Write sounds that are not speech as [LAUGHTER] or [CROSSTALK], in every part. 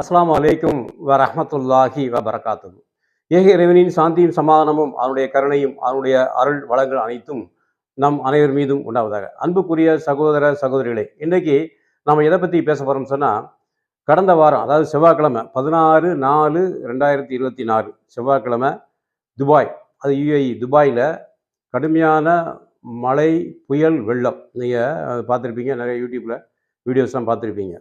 அஸ்லாம் அலைக்கும் வ ரஹ்மத்துல்லாஹி வ பரகாத்துஹு ஏக இறைவனின் சாந்தியும் சமாதானமும் அவனுடைய கருணையும் அவனுடைய அருள் வளங்கள் அனைத்தும் நம் அனைவர் மீதும் உண்டாவதாக. அன்புக்குரிய சகோதர சகோதரிகளே இன்றைக்கு நாம் எதை பற்றி பேச போகிறோம்னு சொன்னால் கடந்த வாரம் அதாவது செவ்வாய்க்கிழமை பதினாறு நாலு ரெண்டாயிரத்தி இருபத்தி நாலு செவ்வாய்க்கிழமை துபாய். அது யுஏஇ துபாயில் கடுமையான மழை புயல் வெள்ளம். நீங்கள் பார்த்துருப்பீங்க நிறைய யூடியூப்பில் வீடியோஸ்லாம் பார்த்துருப்பீங்க.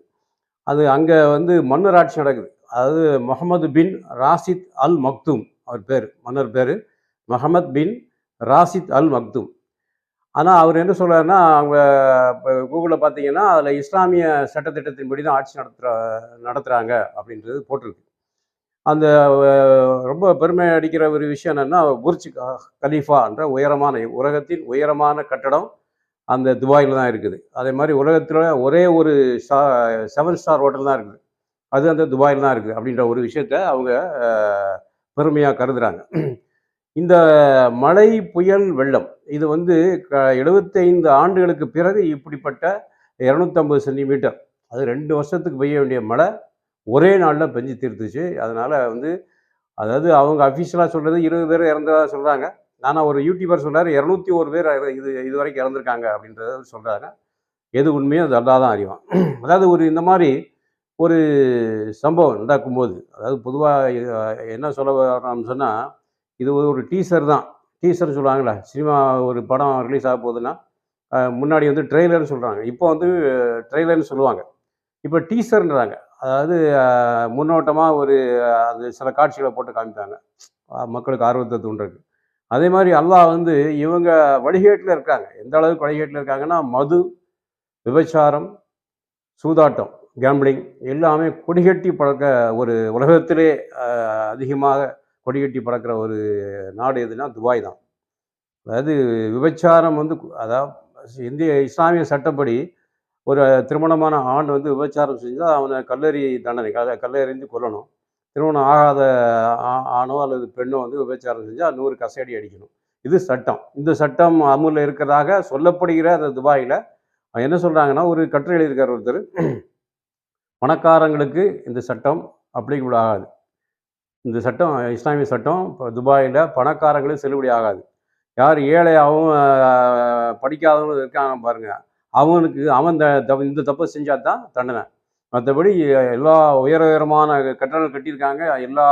அது அங்கே வந்து மன்னர் ஆட்சி நடக்குது. அதாவது முகமது பின் ராசித் அல் மக்தூம் அவர் பேர் மன்னர் பேர். முகமது பின் ராசித் அல் மக்தூம். ஆனால் அவர் என்ன சொல்கிறாருன்னா அவங்க இப்போ கூகுளில் பார்த்தீங்கன்னா அதில் இஸ்லாமிய சட்டத்திட்டத்தின்படி தான் ஆட்சி நடத்துகிற நடத்துகிறாங்க அப்படின்றது போட்டிருக்கு. அந்த ரொம்ப பெருமை அடிக்கிற ஒரு விஷயம் என்னென்னா புர்ஜ் கலீஃபா என்ற உயரமான உலகத்தின் உயரமான கட்டடம் அந்த துபாயில் தான் இருக்குது. அதே மாதிரி உலகத்தில் ஒரே ஒரு ஸ்டா செவன் ஸ்டார் ஹோட்டல் தான் இருக்குது. அது அந்த துபாயில் தான் இருக்குது அப்படின்ற ஒரு விஷயத்த அவங்க பெருமையாக கருதுகிறாங்க இந்த மழை புயல் வெள்ளம் இது வந்து க எழுபத்தைந்து ஆண்டுகளுக்கு பிறகு இப்படிப்பட்ட இரநூத்தம்பது சென்டிமீட்டர் அது ரெண்டு வருஷத்துக்கு பெய்ய வேண்டிய மழை ஒரே நாளில் பெஞ்சு தீர்த்துச்சு. அதனால் வந்து அதாவது அவங்க அஃபிஷியலாக சொல்கிறது இருபது பேர் இறந்ததாக சொல்கிறாங்க நான் ஒரு யூடியூபர் சொன்னார் இரநூத்தி ஒரு பேர் இது இது வரைக்கும் இறந்துருக்காங்க அப்படின்றத சொல்கிறாங்க எது உண்மையோ அது அல்லா தான் அறிவான். [CLEARS THROAT] அதாவது ஒரு இந்த மாதிரி ஒரு சம்பவம் நடக்கும்போது அதாவது பொதுவாக என்ன சொல்ல வரோம்னு சொன்னால் இது ஒரு டீசர் தான். டீசர்னு சொல்லுவாங்களே சினிமா ஒரு படம் ரிலீஸ் ஆக போகுதுன்னா முன்னாடி வந்து ட்ரெய்லர்னு சொல்கிறாங்க இப்போ வந்து ட்ரெய்லர்னு சொல்லுவாங்க. இப்போ டீசர்ன்றாங்க. அதாவது முன்னோட்டமாக ஒரு அது சில காட்சிகளை போட்டு காமிப்பாங்க. மக்களுக்கு ஆர்வத்தை தூண்டுறதுக்கு. அதே மாதிரி அல்லாஹ் வந்து இவங்க வழிகேட்டில் இருக்காங்க. எந்த அளவுக்கு வழிகேட்டில் இருக்காங்கன்னா மது விபச்சாரம் சூதாட்டம் கேம்பிளிங் எல்லாமே கொடிகட்டி பழக்க ஒரு உலகத்திலே அதிகமாக கொடிகட்டி பறக்கிற ஒரு நாடு எதுனா துபாய் தான். அதாவது விபச்சாரம் வந்து அதாவது இந்திய இஸ்லாமிய சட்டப்படி ஒரு திருமணமான ஆண் வந்து விபச்சாரம் செஞ்சால் அவனை கல்லறி தண்டனை கல்லறிந்து கொள்ளணும் கொல்லணும். திருமணம் ஆகாத ஆ- ஆணோ அல்லது பெண்ணோ வந்து விபச்சாரம் செஞ்சால் நூறு கசையடி அடிக்கணும். இது சட்டம். இந்த சட்டம் அமுலில் இருக்கிறதாக சொல்லப்படுகிற அந்த துபாயில் என்ன சொல்கிறாங்கன்னா ஒரு கட்டுரை எழுதியிருக்கார் ஒருத்தர். பணக்காரங்களுக்கு இந்த சட்டம் அப்ளிகபிள் ஆகாது. இந்த சட்டம் இஸ்லாமிய சட்டம் இப்போ துபாயில் பணக்காரங்களுக்கு செல்லுபடி ஆகாது. யார் ஏழையாகவும் படிக்காதவங்களும் இருக்காங்க பாருங்கள் அவனுக்கு அவன் இந்த தப்பு- இந்த தப்பை செஞ்சால் தான் தண்டனை. மற்றபடி எல்லா உயர உயரமான கட்டணங்கள் கட்டியிருக்காங்க. எல்லா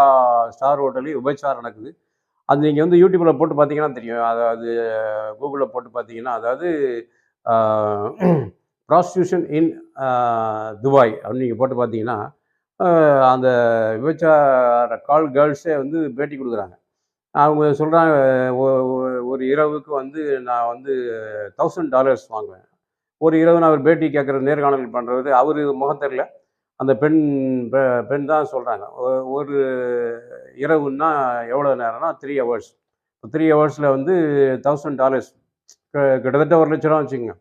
ஸ்டார் ஹோட்டல்லையும் விபச்சாரம் நடக்குது. அது நீங்கள் வந்து யூடியூப்பில் போட்டு பார்த்தீங்கன்னா தெரியும். அதாவது கூகுளில் போட்டு பார்த்தீங்கன்னா அதாவது ப்ராஸ்டியூஷன் இன் துபாய் அப்படின்னு நீங்கள் போட்டு பார்த்தீங்கன்னா அந்த விபச்சார கால் கேர்ள்ஸே வந்து பேட்டி கொடுக்குறாங்க. அவங்க சொல்கிறாங்க ஒரு இரவுக்கு வந்து நான் வந்து தௌசண்ட் டாலர்ஸ் வாங்குவேன். ஒரு இரவு நான் பேட்டி கேட்குற நேர்காணல் பண்ணுறது அவர் முகத்தரில் அந்த பெண் பெ- பெண் தான் சொல்கிறாங்க ஒரு இரவுன்னா எவ்வளோ நேரம்னா த்ரீ ஹவர்ஸ் த்ரீ ஹவர்ஸில் வந்து தௌசண்ட் டாலர்ஸ் கிட்டத்தட்ட ஒரு லட்ச ரூபா வச்சுங்க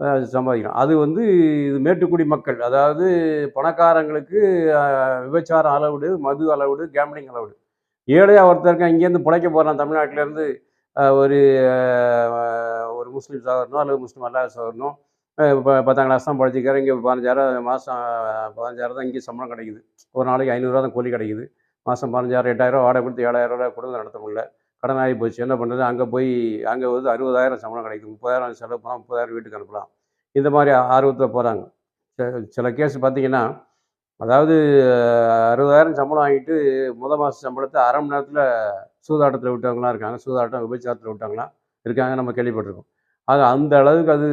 அஹ் சம்பாதிக்கிறோம். அது வந்து இது மேட்டுக்குடி மக்கள். அதாவது பணக்காரங்களுக்கு விபச்சாரம் அளவுடு மது அளவுடு கேம்பிளிங் அளவுடு. ஏழையாக ஒருத்தருக்கு இங்கேருந்து பிழைக்க போகிறான் தமிழ்நாட்டிலேருந்து. ஒரு ஒரு முஸ்லீம் சகோதரனோ அல்லது முஸ்லீம் அல்லாத சகோதரனோ. இப்போ பத்தாம் கிளாஸ் தான் படிச்சிருக்காரு. இங்கே பதினஞ்சாயிரம் மாதம் பதினஞ்சாயிரம் தான் இங்கே சம்பளம் கிடைக்குது. ஒரு நாளைக்கு ஐநூறுரூவா தான் கூலி கிடைக்குது. மாதம் பதினஞ்சாயிரம் எட்டாயிரம் வாடகை கொடுத்து ஏழாயிரம் ரூபா கொடுத்து நடத்த முடியல. கடன் ஆகி போச்சு. என்ன பண்ணுறது அங்கே போய் அங்கே வந்து அறுபதாயிரம் சம்பளம் கிடைக்குது. முப்பதாயிரம் செலவு பண்ணலாம் முப்பதாயிரம் வீட்டுக்கு அனுப்பலாம். இந்த மாதிரி ஆர்வத்தில் போகிறாங்க சில கேஸ் பார்த்தீங்கன்னா அதாவது அறுபதாயிரம் சம்பளம் வாங்கிட்டு முத மாத சம்பளத்தை அரை மணி நேரத்தில் சூதாட்டத்தில் விட்டவங்களாம் இருக்காங்க. சூதாட்டம் விபச்சாரத்தில் விட்டவங்களாம் இருக்காங்க. நம்ம கேள்விப்பட்டிருக்கோம். அது அந்த அளவுக்கு அது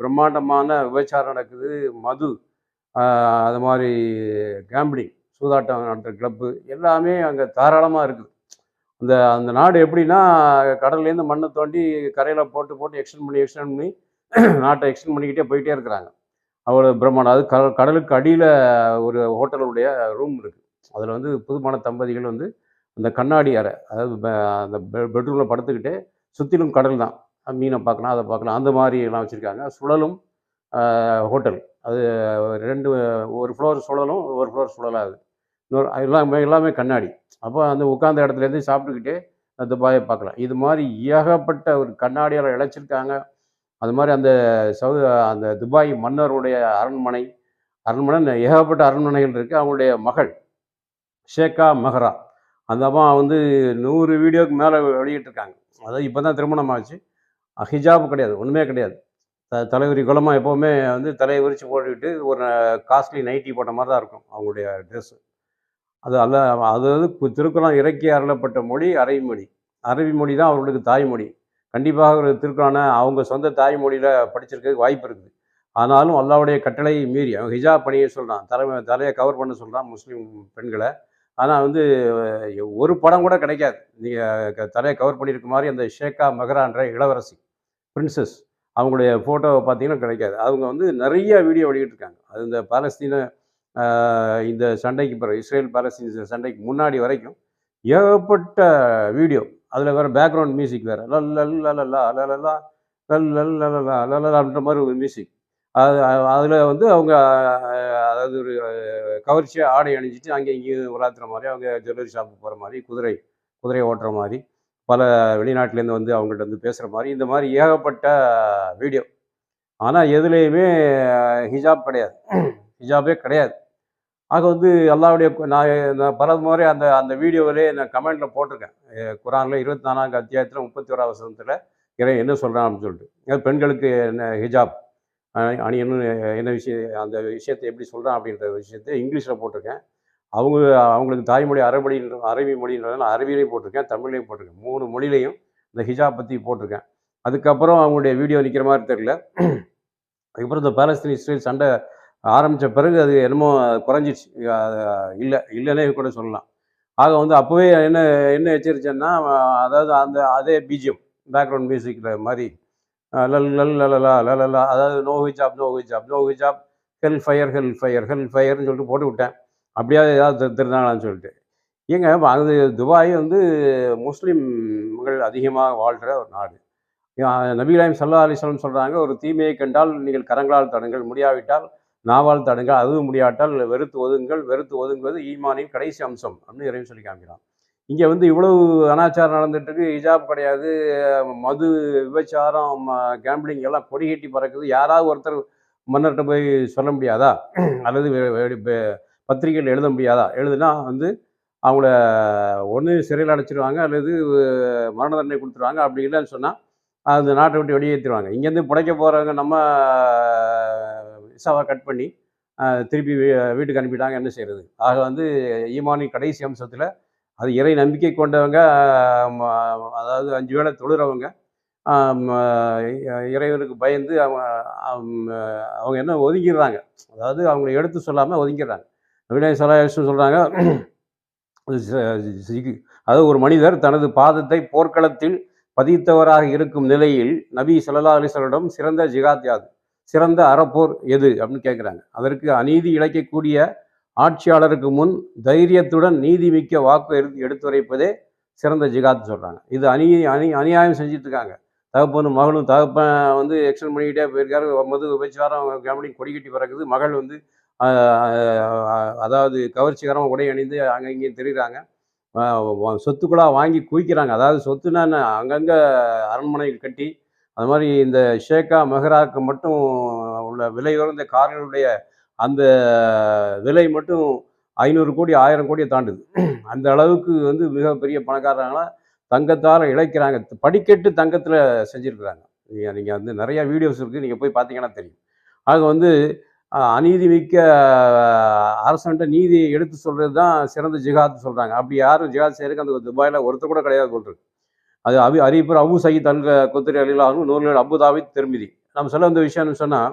பிரம்மாண்டமான விபச்சாரம் நடக்குது. மது அது மாதிரி கேம்பிளிங் சூதாட்டம் நடத்துகிற கிளப்பு எல்லாமே அங்கே தாராளமாக இருக்குது. அந்த அந்த நாடு எப்படின்னா கடல்லேருந்து மண்ணை தோண்டி கரையில் போட்டு போட்டு எக்ஸ்டெண்ட் பண்ணி எக்ஸ்டெண்ட் பண்ணி [CLEARS THROAT] நாட்டை எக்ஸ்டெண்ட் பண்ணிக்கிட்டே போயிட்டே இருக்கிறாங்க. அவ்வளோ பிரம்மாண்டம். அது கடல் கடலுக்கு அடியில் ஒரு ஹோட்டலுடைய ரூம் இருக்குது அதில் வந்து புதுமான தம்பதிகள் வந்து அந்த கண்ணாடி அறை அதாவது அந்த பெட்ரூமில் படுத்துக்கிட்டே சுற்றிலும் கடல் தான். மீனை பார்க்கலாம் அதை பார்க்கலாம். அந்த மாதிரி எல்லாம் வச்சுருக்காங்க. சுழலும் ஹோட்டல். அது ரெண்டு ஒரு ஃப்ளோர் சுழலும் ஒரு ஃப்ளோர் சுழலாது. இன்னொரு எல்லாமே எல்லாமே கண்ணாடி. அப்போ அந்த உட்காந்த இடத்துலேருந்து சாப்பிட்டுக்கிட்டே அந்த துபாயை பார்க்கலாம். இது மாதிரி ஏகப்பட்ட ஒரு கண்ணாடியால் இழைச்சிருக்காங்க. அது மாதிரி அந்த சவு அந்த துபாய் மன்னருடைய அரண்மனை அரண்மனை ஏகப்பட்ட அரண்மனைகள் இருக்குது அவங்களுடைய மகள் ஷேகா மஹரா. அந்த அம்மா வந்து நூறு வீடியோக்கு மேலே வெளியிட்டிருக்காங்க. அதாவது இப்போ தான் திருமணம் ஆச்சு ஹிஜாப் கிடையாது ஒன்றுமே கிடையாது. த தலைவிரி குலமாக எப்போவுமே வந்து தலையை விரித்து போட்டுக்கிட்டு ஒரு காஸ்ட்லி நைட்டி போட்ட மாதிரி தான் இருக்கும் அவங்களுடைய ட்ரெஸ்ஸு அது அல்ல அதாவது கு- திருக்குறள் இறக்கி அருளப்பட்ட மொழி அரபி மொழி அரபி மொழி தான் அவர்களுக்கு தாய்மொழி. கண்டிப்பாக ஒரு திருக்குறானை அவங்க சொந்த தாய்மொழியில் படிச்சிருக்கிறதுக்கு வாய்ப்பு இருக்குது. ஆனாலும் அல்லாவுடைய கட்டளை மீறி அவன் ஹிஜாப் பணியை சொல்கிறான் தலை தலையை கவர் பண்ண சொல்கிறான் முஸ்லீம் பெண்களை. ஆனால் வந்து ஒரு படம் கூட கிடைக்காது. நீங்கள் தலையை கவர் பண்ணியிருக்க மாதிரி அந்த ஷேகா மெஹ்ரான்ற இளவரசி. பிரின்சஸ் அவங்களுடைய ஃபோட்டோவை பார்த்தீங்கன்னா கிடைக்காது அவங்க வந்து நிறைய வீடியோ வெளியிட்டிருக்காங்க அது இந்த பாலஸ்தீன இந்த சண்டைக்கு பிறகு இஸ்ரேல் பாலஸ்தீன் சண்டைக்கு முன்னாடி வரைக்கும் ஏகப்பட்ட வீடியோ அதில் வேறு பேக்ரவுண்ட் மியூசிக் வேறு லல் லல் லலலா மாதிரி ஒரு மியூசிக் அது அதில் வந்து அவங்க அதாவது ஒரு கவர்ச்சியாக ஆடை அணிஞ்சிட்டு அங்கே இங்கேயும் உலாத்துற மாதிரி அவங்க ஜுவல்லரி ஷாப்புக்கு போகிற மாதிரி குதிரை குதிரை ஓட்டுற மாதிரி பல வெளிநாட்டிலேருந்து வந்து அவங்கள்ட்ட வந்து பேசுகிற மாதிரி இந்த மாதிரி ஏகப்பட்ட வீடியோ. ஆனால் எதுலேயுமே ஹிஜாப் கிடையாது. ஹிஜாபே கிடையாது. ஆக வந்து அல்லாவுடைய நான் நான் பல முறை அந்த அந்த வீடியோவிலே நான் கமெண்ட்டில் போட்டிருக்கேன். குரானில் குரான்ல இருபத்தி நாலாங்க அத்தியாயத்தில் முப்பத்தி ஓராவது வசனத்தில் இறை என்ன சொல்கிறான் அப்படின்னு சொல்லிட்டு. பெண்களுக்கு என்ன ஹிஜாப்? அஹ் அணியணும் என்ன விஷயம் அந்த விஷயத்தை எப்படி சொல்கிறான் அப்படின்ற விஷயத்தை இங்கிலீஷில் போட்டிருக்கேன். அவங்க அவங்களுக்கு தாய்மொழி அரபடின்ற அரபி மொழின்றதுனால அரபிலையும் போட்டிருக்கேன் தமிழ்லையும் போட்டிருக்கேன். மூணு மொழிலையும் இந்த ஹிஜாப் பற்றி போட்டிருக்கேன். அதுக்கப்புறம் அவங்களுடைய வீடியோ நிற்கிற மாதிரி தெரியல. அதுக்கப்புறம் இந்த பாலஸ்தீன் இஸ்ரேல் சண்டை ஆரம்பித்த பிறகு அது என்னமோ குறைஞ்சிடுச்சு. இல்லை இல்லைன்னே கூட சொல்லலாம். ஆக வந்து அப்போவே என்ன என்ன எச்சரிச்சேன்னா அதாவது அந்த அதே பிஜிஎம் பேக்ரவுண்ட் மியூசிக்கில் மாதிரி லல் லல் லலலா லலலா அதாவது நோ ஹிஜாப் no hijab no hijab hell fire hell fire hell ஃபயர்னு சொல்லிட்டு போட்டு விட்டேன். அப்படியாவது ஏதாவது திருநாளான்னு சொல்லிட்டு. ஏங்க அது துபாய் வந்து முஸ்லீம்கள் அதிகமாக வாழ்கிற ஒரு நாடு. நபிகளாயம் சல்லா அலிஸ்லாம் சொல்கிறாங்க ஒரு தீமையை கண்டால் நீங்கள் கரங்களால் தடுங்கள் முடியாவிட்டால் நாவால் தடுங்கள் அதுவும் முடியாட்டால் வெறுத்து ஒதுங்கள் வெறுத்து ஒதுங்குவது ஈமானின் கடைசி அம்சம் அப்படின்னு இறைவன் சொல்லி காமிக்கிறான். இங்கே வந்து இவ்வளவு அனாச்சாரம் நடந்துட்டு இருக்கு ஹிஜாப் கிடையாது மது விபச்சாரம் கேம்பிளிங் எல்லாம் கொடி கட்டி பறக்குது யாராவது ஒருத்தர் மன்னர்கிட்ட போய் சொல்ல முடியாதா? அல்லது பத்திரிகைகள் எழுத முடியாதா? எழுதுனா வந்து அவங்கள ஒன்று சிறையில் அடைச்சிருவாங்க அல்லது மரண தண்டனை கொடுத்துருவாங்க அப்படி இல்லைன்னு சொன்னால் அந்த நாட்டை விட்டு வெளியேற்றிடுவாங்க இங்கேருந்து புடைக்க போகிறவங்க நம்ம விசாவை கட் பண்ணி திருப்பி வீ- வீட்டுக்கு அனுப்பிட்டாங்க என்ன செய்கிறது ஆக வந்து ஈமானின் கடைசி அம்சத்தில் அது இறை நம்பிக்கை கொண்டவங்க அதாவது அஞ்சு வேளை தொழுறவங்க இறைவனுக்கு பயந்து அவங்க அவங்க என்ன ஒதுங்கிடுறாங்க. அதாவது அவங்களை எடுத்து சொல்லாமல் ஒதுங்கிடுறாங்க. விநாயக சலாஹம் சொல்கிறாங்க அதாவது ஒரு மனிதர் தனது பாதத்தை போர்க்களத்தில் பதித்தவராக இருக்கும் நிலையில் நபி சல்லா அலிஸ்வரிடம் சிறந்த ஜிகாத் யாது சிறந்த அறப்போர் எது அப்படின்னு கேட்குறாங்க அதற்கு அநீதி இழைக்கக்கூடிய ஆட்சியாளருக்கு முன் தைரியத்துடன் நீதிமிக்க வாக்கு எடுத்து எடுத்துரைப்பதே சிறந்த ஜிகாத் சொல்கிறாங்க இது அநீ அணி அநியாயம் செஞ்சிட்ருக்காங்க. தகப்பனும் மகளும் தகப்பன் வந்து எக்ஸ்டன் பண்ணிக்கிட்டே போயிருக்காரு. மது விபச்சாரம் கேம்பளிங் கொடி கட்டி பிறகுது மகள் வந்து அதாவது கவர்ச்சிகரமாக உடை அணிந்து அங்கே இங்கேயும் தெரியுறாங்க. சொத்துக்களாக வாங்கி குவிக்கிறாங்க. அதாவது சொத்துனா அங்கங்கே அரண்மனைகள் கட்டி அது மாதிரி இந்த ஷேக்கா மெஹராக்கு மட்டும் உள்ள விலை உயர்ந்த கார்களுடைய அந்த விலை மட்டும் ஐநூறு கோடி ஆயிரம் கோடியை தாண்டுது. அந்த அளவுக்கு வந்து மிகப்பெரிய பணக்காரங்களாம் தங்கத்தால் இழைக்கிறாங்க. படிக்கட்டு தங்கத்தில் செஞ்சுருக்குறாங்க. நீங்கள் நீங்கள் வந்து நிறையா வீடியோஸ் இருக்குது நீங்கள் போய் பார்த்தீங்கன்னா தெரியும். ஆக வந்து அநீதி மிக்க அரசன்ட்ட நீதி எடுத்து சொல்கிறது தான் சிறந்த ஜிகாத்னு சொல்கிறாங்க அப்படி யாரும் ஜிகாத் செய்யறதுக்கு அந்த துபாயில் ஒருத்தர் கூட கிடையாது சொல்கிறது அது அபி அறிவிப்பர் அபு சயீத் அல் கொத்திரி அலிலாகவும் நூல்கள் அபுதாபி திருமிதி. நம்ம சொல்ல வந்த விஷயம்னு சொன்னால்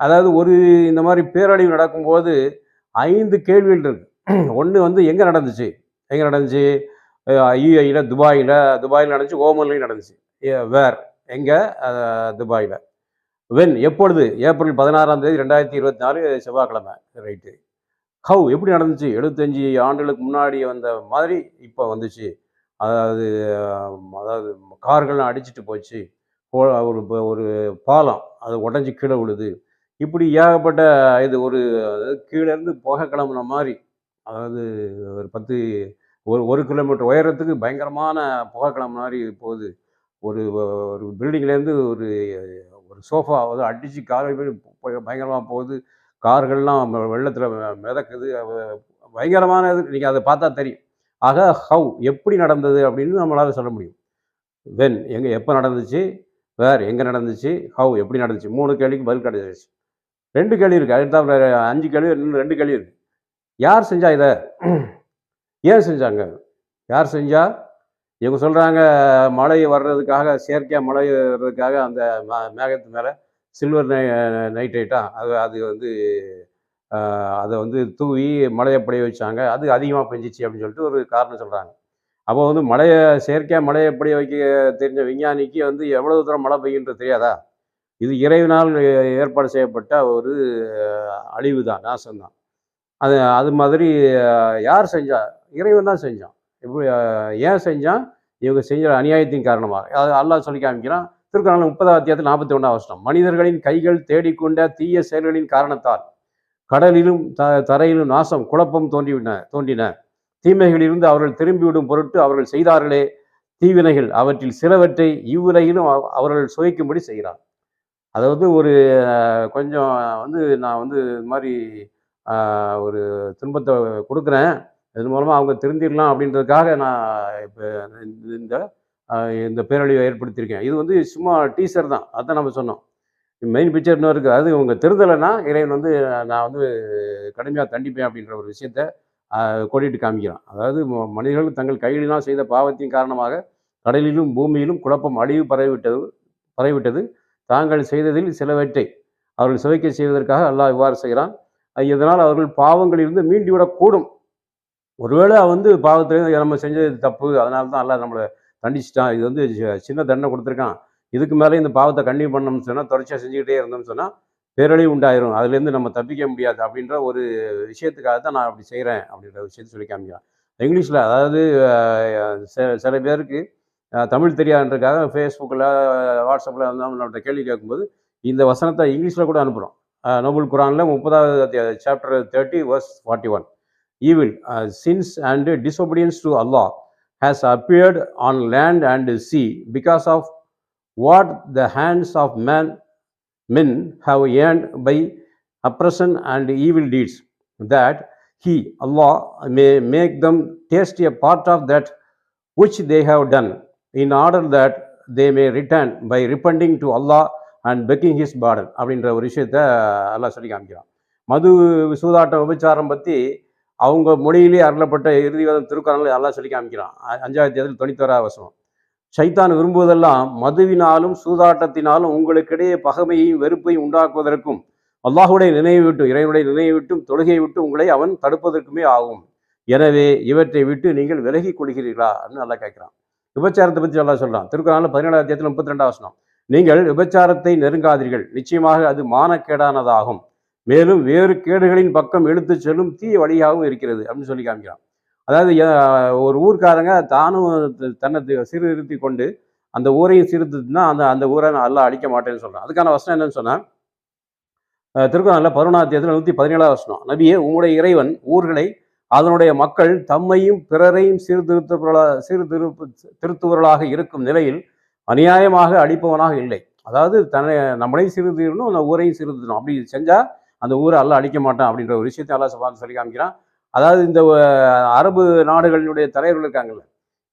அதாவது ஒரு இந்த மாதிரி பேரழிவு நடக்கும்போது ஐந்து கேள்விகள் இருக்கு. ஒன்று வந்து எங்கே நடந்துச்சு? எங்கே நடந்துச்சு? யூஏயில் துபாயில் துபாயில் நடந்துச்சு ஓமன்லையும் நடந்துச்சு. வேர். எங்கே? துபாயில். வென் எப்பொழுது? ஏப்ரல் பதினாறாம் தேதி ரெண்டாயிரத்தி இருபத்தி நாலு செவ்வாய்க்கிழமை. ரைட்டு ஹவு எப்படி நடந்துச்சு? எழுபத்தஞ்சி ஆண்டுகளுக்கு முன்னாடி வந்த மாதிரி இப்போ வந்துச்சு. அதாவது அதாவது கார்கள்லாம் அடிச்சிட்டு போச்சு. ஒரு ப- ஒரு பாலம் அது உடஞ்சி கீழே விழுது. இப்படி ஏகப்பட்ட இது ஒரு அதாவது கீழேருந்து புகை கிளம்புன மாதிரி. அதாவது ஒரு பத்து ஒரு ஒரு கிலோமீட்டர் உயரத்துக்கு பயங்கரமான புகை கிளம்புன மாதிரி போகுது. ஒரு ஒரு பில்டிங்லேருந்து ஒரு சோஃபா வந்து அடித்து காலை பயங்கரமாக போகுது. கார்கள்லாம் வெள்ளத்தில் மிதக்குது. பயங்கரமான இது. நீங்கள் அதை பார்த்தா தெரியும். ஆக ஹவு எப்படி நடந்தது அப்படின்னு நம்மளால் சொல்ல முடியும். வென் எங்கே எப்போ நடந்துச்சு? வேர் எங்கே நடந்துச்சு? ஹவு எப்படி நடந்துச்சு? மூணு கேள்விக்கு பதில் கிடைச்சிருச்சு. ரெண்டு கேள்வி இருக்குது அடுத்த அஞ்சு கேள்வி இன்னும் ரெண்டு கேள்வி இருக்குது யார் செஞ்சா இதை? [CLEARS THROAT] ஏன் செஞ்சாங்க? யார் செஞ்சால் இவங்க சொல்கிறாங்க மழை வர்றதுக்காக செயற்கையாக மழை வர்றதுக்காக அந்த மேகத்து மேலே சில்வர் நை நைட்ரேட்டா அது அது வந்து அதை வந்து தூவி மழையை படைய வச்சாங்க. அது அதிகமாக பெஞ்சிச்சு அப்படின்னு சொல்லிட்டு ஒரு காரணம் சொல்கிறாங்க அப்போ வந்து மழையை செயற்கையாக மழையை படைய வைக்க தெரிஞ்ச விஞ்ஞானிக்கு வந்து எவ்வளவு தூரம் மழை பெய்யுன்றது தெரியாதா? இது இறைவினால் ஏற்பாடு செய்யப்பட்ட ஒரு அழிவு தான் நாசம்தான். அது அது மாதிரி யார் செஞ்சா? இறைவன் தான் செஞ்சான். இப்படி ஏன் செஞ்சான் இவங்க செஞ்ச அநியாயத்தின் காரணமாக. அது அல்லாஹ் சொல்லி காமிக்கிறான். திருக்குறள் முப்பதாவது அத்தியாயத்தில் நாற்பத்தி ஒன்றாம் வருஷம் மனிதர்களின் கைகள் தேடிக்கொண்ட தீய செயல்களின் காரணத்தால் கடலிலும் த தரையிலும் நாசம் குழப்பம் தோன்றிவின தோன்றின. தீமைகளிலிருந்து அவர்கள் திரும்பிவிடும் பொருட்டு அவர்கள் செய்தார்களே. தீவினைகள் அவற்றில் சிலவற்றை இவ்வுலகிலும் அவ- அவர்கள் சுவைக்கும்படி செய்கிறார். அதாவது ஒரு கொஞ்சம் வந்து நான் வந்து இது மாதிரி ஒரு துன்பத்தை கொடுக்குறேன். இது மூலமாக அவங்க திருந்திடலாம் அப்படின்றதுக்காக நான் இப்போ இந்த இந்த பேரழிவை ஏற்படுத்தியிருக்கேன். இது வந்து சும்மா டீசர் தான். அதான் நம்ம சொன்னோம். மெயின் பிக்சர் இன்னும் இருக்குது அது இவங்க திருந்தலைன்னா இறைவன் வந்து நான் வந்து கடுமையாக தண்டிப்பேன் அப்படின்ற ஒரு விஷயத்த ஆஹ், கோடிட்டு காமிக்கிறான். அதாவது ம- மனிதர்கள் தங்கள் கைகளினால் செய்த பாவத்தின் காரணமாக கடலிலும் பூமியிலும் குழப்பம் அழிவு பரவிவிட்டது பரவிவிட்டது. தாங்கள் செய்ததில் சிலவற்றை அவர்கள் சுவைக்க செய்வதற்காக அல்லாஹ் இவ்வாறு செய்கிறான். இதனால் அவர்கள் பாவங்களிலிருந்து மீண்டுவிடக்கூடும். ஒருவேளை வந்து பாவத்திலே நம்ம செஞ்சது தப்பு அதனால தான் எல்லாம் நம்மளை தண்டிச்சிட்டான். இது வந்து சின்ன தண்டனை கொடுத்துருக்கான். இதுக்கு மேலே இந்த பாவத்தை கண்டினியூ பண்ணோம்னு சொன்னால் தொடர்ச்சியாக செஞ்சுக்கிட்டே இருந்தோம்னு சொன்னால் பேரழிவு உண்டாயிரும். அதுலேருந்து நம்ம தப்பிக்க முடியாது அப்படின்ற ஒரு விஷயத்துக்காக தான் நான் அப்படி செய்கிறேன் அப்படின்ற விஷயத்தை சொல்லி காமிக்கிறான். இங்கிலீஷில் அதாவது சில சில பேருக்கு தமிழ் தெரியாதுன்றக்காக ஃபேஸ்புக்கில் வாட்ஸ்அப்பில் வந்து நம்மள்ட்ட கேள்வி கேட்கும்போது இந்த வசனத்தை இங்கிலீஷில் கூட அனுப்புகிறோம் நோபல் குரானில் முப்பதாவது chapter thirty verse forty one evil sins and disobedience to Allah has appeared on land and sea because of what the hands of man men have earned by oppression and evil deeds that he allah may make them taste a part of that which they have done in order that they may return by repenting to allah and begging his pardon அப்படின்ற ஒரு விஷயத்த அல்லாஹ் சொல்லி காமிக்கிறான் மது சூதாட்டம் விபச்சாரம் பற்றி அவங்க மொழியிலே அருளப்பட்ட இறுதிவாதம் திருக்குறளில் எல்லாம் சொல்லி காமிக்கிறான். அஞ்சாவது அஞ்சாயிரத்தி அதில் தொண்ணூத்தோராவது வசனம். சைத்தான் விரும்புவதெல்லாம் மதுவினாலும் சூதாட்டத்தினாலும் உங்களுக்கிடையே பகமையையும் வெறுப்பையும் உண்டாக்குவதற்கும் அல்லாஹுடைய நினைவு விட்டும் இறைவனுடைய நினைவு விட்டும் தொழுகையை விட்டு உங்களை அவன் தடுப்பதற்குமே ஆகும். எனவே இவற்றை விட்டு நீங்கள் விலகிக் கொள்கிறீர்களா அப்படின்னு நல்லா கேட்கிறான். விபச்சாரத்தை பற்றி நல்லா சொல்கிறான் திருக்குறளில் பதினேழாவது அத்தியாயத்தில் முப்பத்தி ரெண்டாவது வசனம். நீங்கள் விபச்சாரத்தை நெருங்காதீர்கள். நிச்சயமாக அது மானக்கேடானதாகும். மேலும் வேறு கேடுகளின் பக்கம் இழுத்துச் செல்லும் தீய வழியாகவும் இருக்கிறது அப்படின்னு சொல்லி காமிக்கிறான். அதாவது ஒரு ஊர்க்காரங்க தானும் தன்னை தி- சீர்திருத்தி கொண்டு அந்த ஊரையும் சீர்திருத்தினா அந்த அந்த ஊரை நான் எல்லாம் அழிக்க மாட்டேன்னு சொல்றான். அதுக்கான வசனம் என்னன்னு சொன்னா அஹ், திருக்குறளில் பதினொன்றாத்தியத்தில் நூற்றி பதினேழாவது வசனம் நபியே உங்களுடைய இறைவன் ஊர்களை அதனுடைய மக்கள் தம்மையும் பிறரையும் சீர்திருத்தவர்களாக சீர்திருப்பு திருத்துவர்களாக இருக்கும் நிலையில் அநியாயமாக அழிப்பவனாக இல்லை. அதாவது தன்னை நம்மளையும் சீர்திருத்தணும் அந்த ஊரையும் சீர்திருத்தணும். அப்படி செஞ்சா அந்த ஊரை அல்ல அழிக்க மாட்டான் அப்படின்ற ஒரு விஷயத்தை அல்லா சபான்னு சொல்லி காமிக்கிறான் அதாவது இந்த அரபு நாடுகளினுடைய தலைவர்கள் இருக்காங்கல்ல.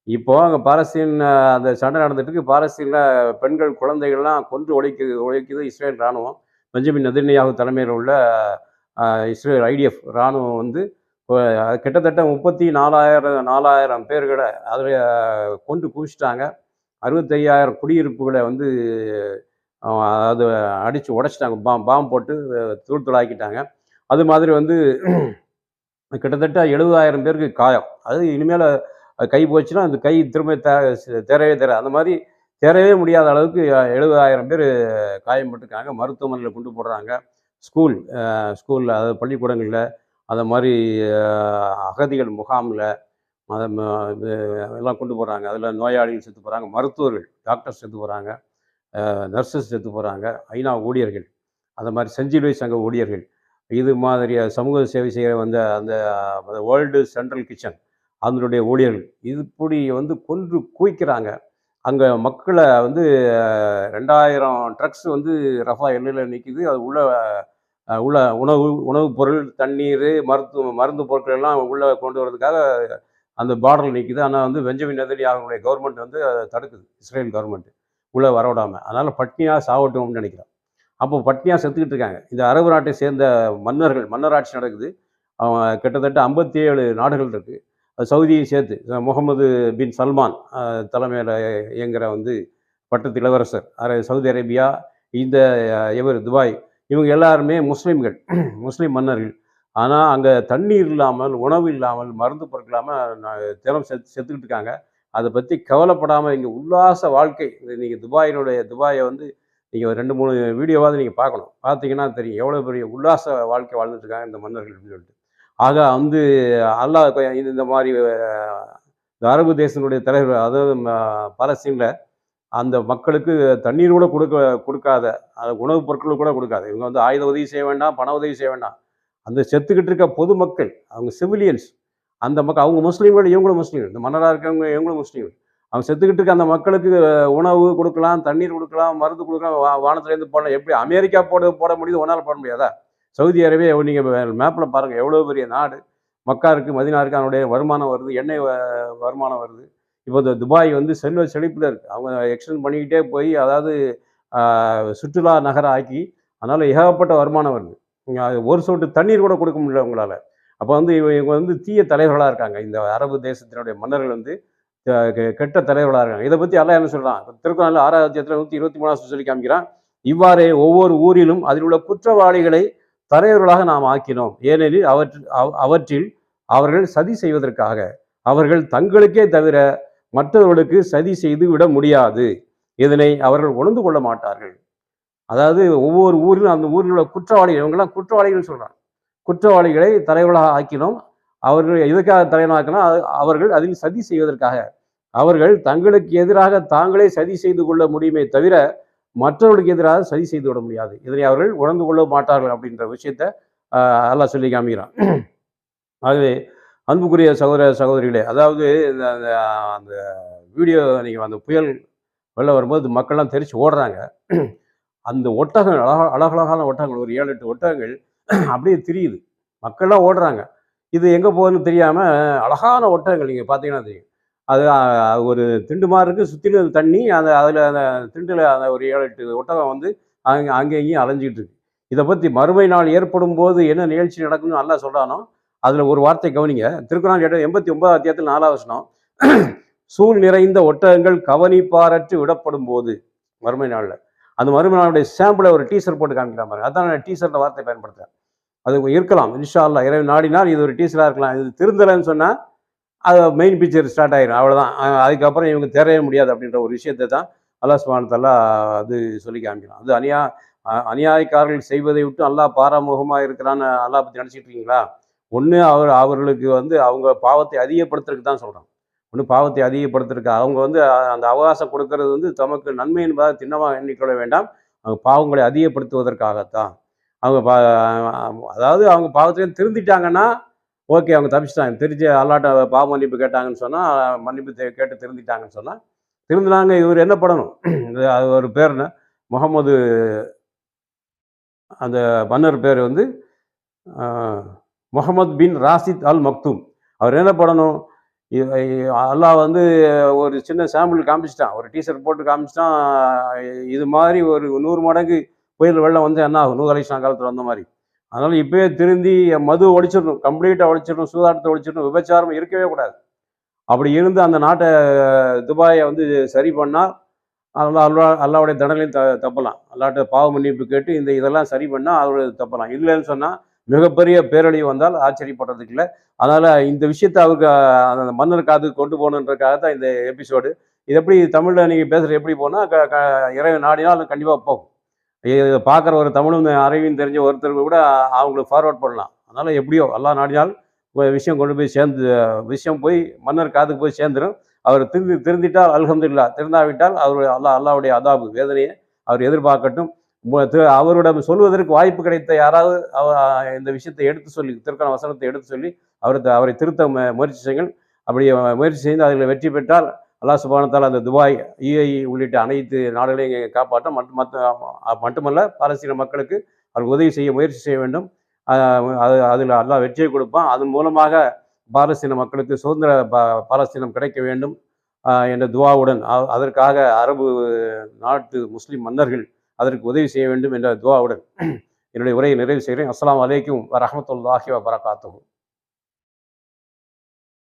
இப்போ அங்கே பாலஸ்தீன் அந்த சண்டை நடந்துட்டு இருக்கு. பாலஸ்தீனில் பெண்கள் குழந்தைகள்லாம் கொன்று உழைக்குது உழைக்குது இஸ்ரேல் இராணுவம் பெஞ்சமின் நெதன்யாகு தலைமையில் உள்ள இஸ்ரேல் ஐடிஎஃப் இராணுவம் வந்து கிட்டத்தட்ட முப்பத்தி நாலாயிரம் நாலாயிரம் பேர்களை அதில் கொண்டு குவிச்சிட்டாங்க. அறுபத்தையாயிரம் குடியிருப்புகளை வந்து அதாவது அடித்து உடைச்சிட்டாங்க. பாம் பாம் போட்டு தூள் தூளாக்கிட்டாங்க. அது மாதிரி வந்து [CLEARS THROAT] கிட்டத்தட்ட எழுபதாயிரம் பேருக்கு காயம். அது இனிமேல் கை போச்சுன்னா அந்த கை திரும்ப தே தேரவே தேர அந்த மாதிரி தேரவே முடியாத அளவுக்கு எழுபதாயிரம் பேர் காயம்பட்டிருக்காங்க மருத்துவமனையில் கொண்டு போடுறாங்க. ஸ்கூல் ஸ்கூலில் அதாவது பள்ளிக்கூடங்களில் அந்த மாதிரி அகதிகள் முகாமில் அதை ம- இது எல்லாம் கொண்டு போகிறாங்க அதில் நோயாளிகள் செத்து போகிறாங்க மருத்துவர்கள் டாக்டர்ஸ் செத்து போகிறாங்க நர்சஸ் செத்து போகிறாங்க ஐநா ஊழியர்கள். அந்த மாதிரி செஞ்சிலுவை சங்க ஊழியர்கள். இது மாதிரி சமூக சேவை செய்கிற வந்த அந்த வேர்ல்டு சென்ட்ரல் கிச்சன் அதனுடைய ஊழியர்கள். இது இப்படி வந்து கொன்று குவிக்கிறாங்க. அங்கே மக்களை வந்து ரெண்டாயிரம் ட்ரக்ஸ் வந்து ரஃபா எல்லையில் நிற்கிது அது உள்ள உள்ள உணவு உணவுப் பொருள் தண்ணீர் மருத்துவ மருந்து பொருட்கள் எல்லாம் உள்ளே கொண்டு வரதுக்காக அந்த பார்டரில் நிற்கிது ஆனால் வந்து பெஞ்சமின் அவங்களுடைய கவர்மெண்ட் வந்து அதை தடுக்குது. இஸ்ரேல் கவர்மெண்ட் உள்ளே வரவிடாமல் அதனால் பட்னியாக சாவட்டும்னு நினைக்கிறேன் அப்போ பட்னியாக செத்துக்கிட்டு இருக்காங்க. இந்த அரபு நாட்டை சேர்ந்த மன்னர்கள் மன்னராட்சி நடக்குது. அவன் கிட்டத்தட்ட ஐம்பத்தி ஏழு நாடுகள் இருக்குது சவுதியை சேர்த்து. முகமது பின் சல்மான் தலைமையில் இயங்குகிற வந்து பட்டத்து இளவரசர். அர- சவுதி அரேபியா இந்த இவர் துபாய். இவங்க எல்லாருமே முஸ்லீம்கள் [CLEARS THROAT] முஸ்லீம் மன்னர்கள். ஆனால் அங்கே தண்ணீர் இல்லாமல் உணவு இல்லாமல் மருந்து பொருட்கள் இல்லாமல் தினம் செத்து செத்துக்கிட்டு இருக்காங்க. அதை பற்றி கவலைப்படாமல் இங்கே உல்லாச வாழ்க்கை. நீங்கள் துபாயினுடைய துபாயை வந்து நீங்கள் ரெண்டு மூணு வீடியோவாவது நீங்கள் பார்க்கணும். பார்த்தீங்கன்னா தெரியும் எவ்வளோ பெரிய உல்லாச வாழ்க்கை வாழ்ந்துட்டு இருக்காங்க இந்த மன்னர்கள் அப்படின்னு சொல்லிட்டு. ஆக வந்து அல்லாஹ் கொ- இந்த மாதிரி இந்த அரபு தேசத்தினுடைய தலைவர் அதாவது ம- பாலஸ்தீனில் அந்த மக்களுக்கு தண்ணீர் கூட கொடுக்க கொடுக்காத அந்த உணவுப் பொருட்கள் கூட கொடுக்காது. இவங்க வந்து ஆயுத உதவி செய்ய வேண்டாம் பண உதவி செய்ய வேண்டாம். அந்த செத்துக்கிட்டு இருக்க பொதுமக்கள் அவங்க சிவிலியன்ஸ் அந்த மக்கள் அவங்க முஸ்லீம்கள் இவங்களும் முஸ்லீம்கள் இந்த மன்னராக இருக்கவங்க இவங்களும் முஸ்லீம்கள் அவங்க செத்துக்கிட்டு இருக்க அந்த மக்களுக்கு உணவு கொடுக்கலாம் தண்ணீர் கொடுக்கலாம் மருந்து கொடுக்கலாம் வானத்துலேருந்து போடலாம் எப்படி அமெரிக்கா போட போட முடியுது ஒன்றால் போட முடியாதா? சவுதி அரேபியா நீங்கள் மேப்பில் பாருங்கள் எவ்வளோ பெரிய நாடு. மக்கா இருக்குது மதினா இருக்குது அதனுடைய வருமானம் வருது எண்ணெய் வருமானம் வருது. இப்போ இந்த துபாய் வந்து செல்வ செழிப்பில் இருக்குது அவங்க எக்ஸ்டெண்ட் பண்ணிக்கிட்டே போய் அதாவது சுற்றுலா நகரம் ஆக்கி அதனால் ஏகப்பட்ட வருமானம் வருது. அது ஒரு சொட்டு தண்ணீர் கூட கொடுக்க முடியல உங்களால். அப்போ வந்து இவ- இவங்க வந்து தீய தலைவர்களாக இருக்காங்க. இந்த அரபு தேசத்தினுடைய மன்னர்கள் வந்து கெட்ட தலைவர்களாக இருக்காங்க. இதை பற்றி எல்லாம் என்ன சொல்கிறான் திருக்குறள் ஆறாவது அத்தியாயத்தில் நூற்றி இருபத்தி மூணாவது சொல்லி காமிக்கிறான். இவ்வாறே ஒவ்வொரு ஊரிலும் அதில் உள்ள குற்றவாளிகளை தலைவர்களாக நாம் ஆக்கினோம். ஏனெனில் அவற்றில் அவற்றில் அவர்கள் சதி செய்வதற்காக. அவர்கள் தங்களுக்கே தவிர மற்றவர்களுக்கு சதி செய்து விட முடியாது. இதனை அவர்கள் உணர்ந்து கொள்ள மாட்டார்கள். அதாவது ஒவ்வொரு ஊரிலும் அந்த ஊரில் உள்ள குற்றவாளிகள் இவங்கெல்லாம் குற்றவாளிகள் சொல்றாங்க. குற்றவாளிகளை தலைவர்களாக ஆக்கினோம். அவர்கள் எதுக்காக தலைவனாக்கினா அவர்கள் அதில் சதி செய்வதற்காக. அவர்கள் தங்களுக்கு எதிராக தாங்களே சதி செய்து கொள்ள முடியுமே தவிர மற்றவர்களுக்கு எதிராக சதி செய்து விட முடியாது. இதனை அவர்கள் உணர்ந்து கொள்ள மாட்டார்கள் அப்படின்ற விஷயத்த ஆஹ், அல்லாஹ் சொல்லி காமிக்கிறான். ஆகவே அன்புக்குரிய சகோதர சகோதரிகளே அதாவது இந்த அந்த அந்த வீடியோ நீங்கள் அந்த புயல் வெளில வரும்போது மக்கள்லாம் தெரிச்சு ஓடுறாங்க. அந்த ஒட்டகங்கள் அழகா அழகழகான ஒட்டகங்கள் ஒரு ஏழு எட்டு ஒட்டகங்கள் அப்படியே தெரியுது. மக்கள்லாம் ஓடுறாங்க. இது எங்கே போகுதுன்னு தெரியாமல் அழகான ஒட்டகங்கள் நீங்கள் பார்த்தீங்கன்னா தெரியும். அது ஒரு திண்டு மாதிரி இருக்குது சுற்றிலும் தண்ணி அந்த அதில் அந்த திண்டில் அந்த ஒரு ஏழு எட்டு ஒட்டகம் வந்து அங்கே அங்கே இங்கேயும் இருக்கு. இதை பற்றி மறுமை நாள் ஏற்படும் போது என்ன நிகழ்ச்சி நடக்கும்னு நல்லா சொல்கிறானோ அதில் ஒரு வார்த்தை கவனிங்க. திருக்குறள் எட்டு எண்பத்தி ஒன்பதாம் அத்தியாயத்தில் நாலாவது வசனம். சூழ் நிறைந்த ஒட்டகங்கள் கவனிப்பாரற்று விடப்படும் போது மறுமை நாளில். அந்த மறுமை சாம்பிளை ஒரு டீசர் போட்டு காமிக்கிற மாதிரி. அதான் நான் டீசர்ல வார்த்தை பயன்படுத்துறேன். அது இருக்கலாம். இன்ஷா இரவு இறைவன் நாடினால் இது ஒரு டீசராக இருக்கலாம். இது திருந்தலைன்னு சொன்னால் அது மெயின் பிக்சர் ஸ்டார்ட் ஆயிரும். அவ்வளோதான் அதுக்கப்புறம் இவங்க தெரிய முடியாது அப்படின்ற ஒரு விஷயத்தை தான் அல்லா சுபானத்தல்லா அது சொல்லி காமிக்கலாம் அது அநியா அநியாயக்காரர்கள் செய்வதை விட்டு அல்லாஹ் பாராமுகமாக இருக்கிறான்னு அல்லா பற்றி நினச்சிட்டு இருக்கீங்களா? ஒன்று அவர் அவர்களுக்கு வந்து அவங்க பாவத்தை அதிகப்படுத்துறதுக்கு தான் சொல்கிறான் ஒன்று பாவத்தை அதிகப்படுத்திருக்கா அவங்க வந்து அந்த அவகாசம் கொடுக்கறது வந்து தமக்கு நன்மை என்பதை திண்ணமாக எண்ணிக்கொள்ள வேண்டாம். அவங்க பாவங்களை அதிகப்படுத்துவதற்காகத்தான். அவங்க பா அதாவது அவங்க பாவத்திலையும் திருந்திட்டாங்கன்னா ஓகே அவங்க தப்பிச்சிட்டாங்க. திருச்சி அல்லாட்ட பாவ மன்னிப்பு கேட்டாங்கன்னு சொன்னால் மன்னிப்பு கேட்டு திருந்திட்டாங்கன்னு சொன்னால் திருந்தினாங்க இவர் என்ன பண்ணணும்? இது அது ஒரு பேர்னு முகமது அந்த மன்னர் பேர் வந்து முகமது பின் ராசித் அல் மக்தூம். அவர் என்ன பண்ணணும்? அல்லாஹ் வந்து ஒரு சின்ன சாம்பிள் காமிச்சிட்டான். ஒரு டீஷர்ட் போட்டு காமிச்சிட்டான். இது மாதிரி ஒரு நூறு மடங்கு புயல் வெள்ளம் வந்து என்ன ஆகும்? நூறு அலிஸ்லாம் காலத்தில் வந்த மாதிரி. அதனால் இப்போயே திருந்தி மது ஒழிச்சிடணும். கம்ப்ளீட்டாக ஒழிச்சிடணும். சூதாட்டத்தை ஒழிச்சிடணும். விபச்சாரம் இருக்கவே கூடாது. அப்படி இருந்து அந்த நாட்டை துபாயை வந்து சரி பண்ணால் அதனால் அல்லா அல்லாவுடைய தண்டனையும் த தப்பலாம். அல்லாட்ட பாவ மன்னிப்பு கேட்டு இந்த இதெல்லாம் சரி பண்ணால் அவருடைய தப்பலாம். இல்லைன்னு சொன்னால் மிகப்பெரிய பேரழிவு வந்தால் ஆச்சரியப்படுறதுக்கு இல்லை. அதனால் இந்த விஷயத்தை அவருக்கு அந்த மன்னர் காதுக்கு கொண்டு போகணுன்றக்காக தான் இந்த எபிசோடு இது எப்படி தமிழில் நீங்கள் பேசுகிற எப்படி போனால் க க இறைவன் நாடினால் கண்டிப்பாக போகும். இதை பார்க்குற ஒரு தமிழும் அறிவியும் தெரிஞ்ச ஒருத்தருக்கு கூட அவங்களுக்கு ஃபார்வர்ட் பண்ணலாம். அதனால் எப்படியோ எல்லா நாடினால் விஷயம் கொண்டு போய் சேர்ந்து விஷயம் போய் மன்னர் காதுக்கு போய் சேர்ந்துடும் அவர் திருந்தி திருந்திட்டால் அல்ஹம்துலில்லாஹ் திருந்தாவிட்டால் அவர் அல்லா அல்லாவுடைய அதாபு வேதனையை அவர் எதிர்பார்க்கட்டும். அவரிடம் சொல்வதற்கு வாய்ப்பு கிடைத்த யாராவது இந்த விஷயத்தை எடுத்து சொல்லி திருக்கண வசனத்தை எடுத்து சொல்லி அவரை அவரை திருத்த முயற்சி செய்யுங்கள். அப்படி முயற்சி செய்து அதில் வெற்றி பெற்றால் அல்லா சுபானத்தால் அந்த துபாய் இஐ உள்ளிட்ட அனைத்து நாடுகளையும் காப்பாற்ற மற்றும் மற்ற மட்டுமல்ல பாலஸ்தீன மக்களுக்கு அவர் உதவி செய்ய முயற்சி செய்ய வேண்டும். அது அதில் அல்லா வெற்றியை கொடுப்பான். அதன் மூலமாக பாலஸ்தீன மக்களுக்கு சுதந்திர பாலஸ்தீனம் கிடைக்க வேண்டும் என்ற துவாவுடன் அதற்காக அரபு நாட்டு முஸ்லீம் மன்னர்கள் அதற்கு உதவி செய்ய வேண்டும் என்ற துவாவுடன் என்னுடைய உரையை நிறைவு செய்கிறேன். அஸ்லாம் வலைக்கும் வரமத்துல்லாஹி வபரகாத்துகும்